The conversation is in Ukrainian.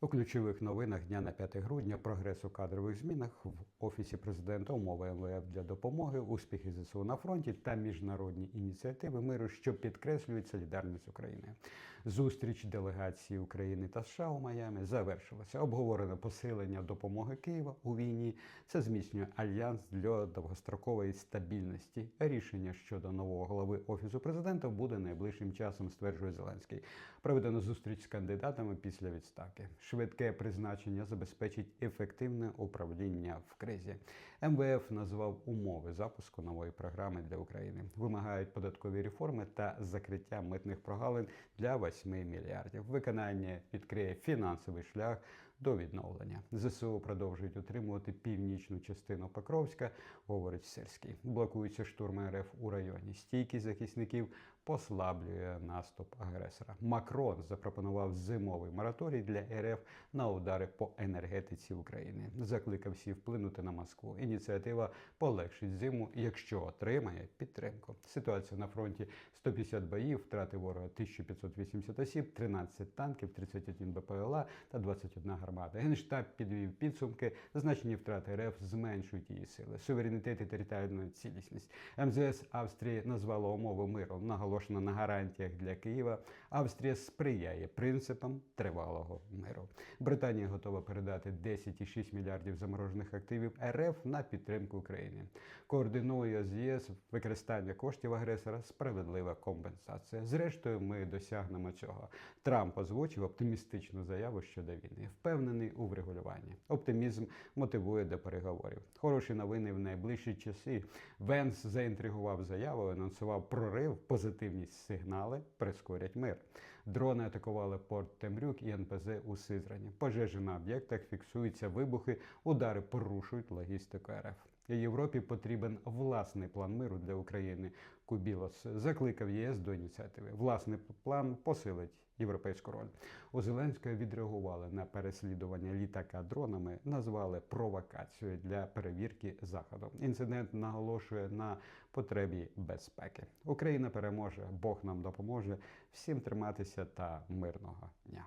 У ключових новинах дня на 5 грудня прогрес у кадрових змінах в офісі президента, умови МВФ для допомоги, успіхи ЗСУ на фронті та міжнародні ініціативи миру, що підкреслюють солідарність України. Зустріч делегації України та США у Майамі завершилася. Обговорено посилення допомоги Києва у війні. Це зміцнює альянс для довгострокової стабільності. Рішення щодо нового голови офісу президента буде найближчим часом, стверджує Зеленський. Проведено зустріч з кандидатами після відставки. Швидке призначення забезпечить ефективне управління в кризі. МВФ назвав умови запуску нової програми для України. Вимагають податкові реформи та закриття митних прогалин для 8 мільярдів. Виконання відкриє фінансовий шлях до відновлення. ЗСУ продовжують утримувати північну частину Покровська, говорить Сирський. Блокуються штурми РФ у районі. Стійкість захисників послаблює наступ агресора. Макрон запропонував зимовий мораторій для РФ на удари по енергетиці України. Закликав всі вплинути на Москву. Ініціатива полегшить зиму, якщо отримає підтримку. Ситуація на фронті 150 боїв, втрати ворога 1580 осіб, 13 танків, 31 БПЛА та 21 гармата. Генштаб підвів підсумки. Значні втрати РФ зменшують її сили, суверенітет і територіальну цілісність. МЗС Австрії назвала умови миру, наголошено на гарантіях для Києва. Австрія сприяє принципам тривалого миру. Британія готова передати 10,6 мільярдів заморожених активів РФ на підтримку України. Координує з ЄС використання коштів агресора справедлива компенсація. Зрештою, ми досягнемо цього. Трамп озвучив оптимістичну заяву щодо війни, впевнений у врегулюванні. Оптимізм мотивує до переговорів. Хороші новини в найближчі часи. Венс заінтригував заявою, анонсував прорив, позитивні сигнали прискорять мир. Дрони атакували порт Темрюк і НПЗ у Сизрані. Пожежі на об'єктах фіксуються вибухи, удари порушують логістику РФ. Європі потрібен власний план миру для України. Кубілос закликав ЄС до ініціативи. Власний план посилить європейську роль. У Зеленського відреагували на переслідування літака дронами, назвали провокацією для перевірки заходу. Інцидент наголошує на потребі безпеки. Україна переможе, Бог нам допоможе. Всім триматися та мирного дня.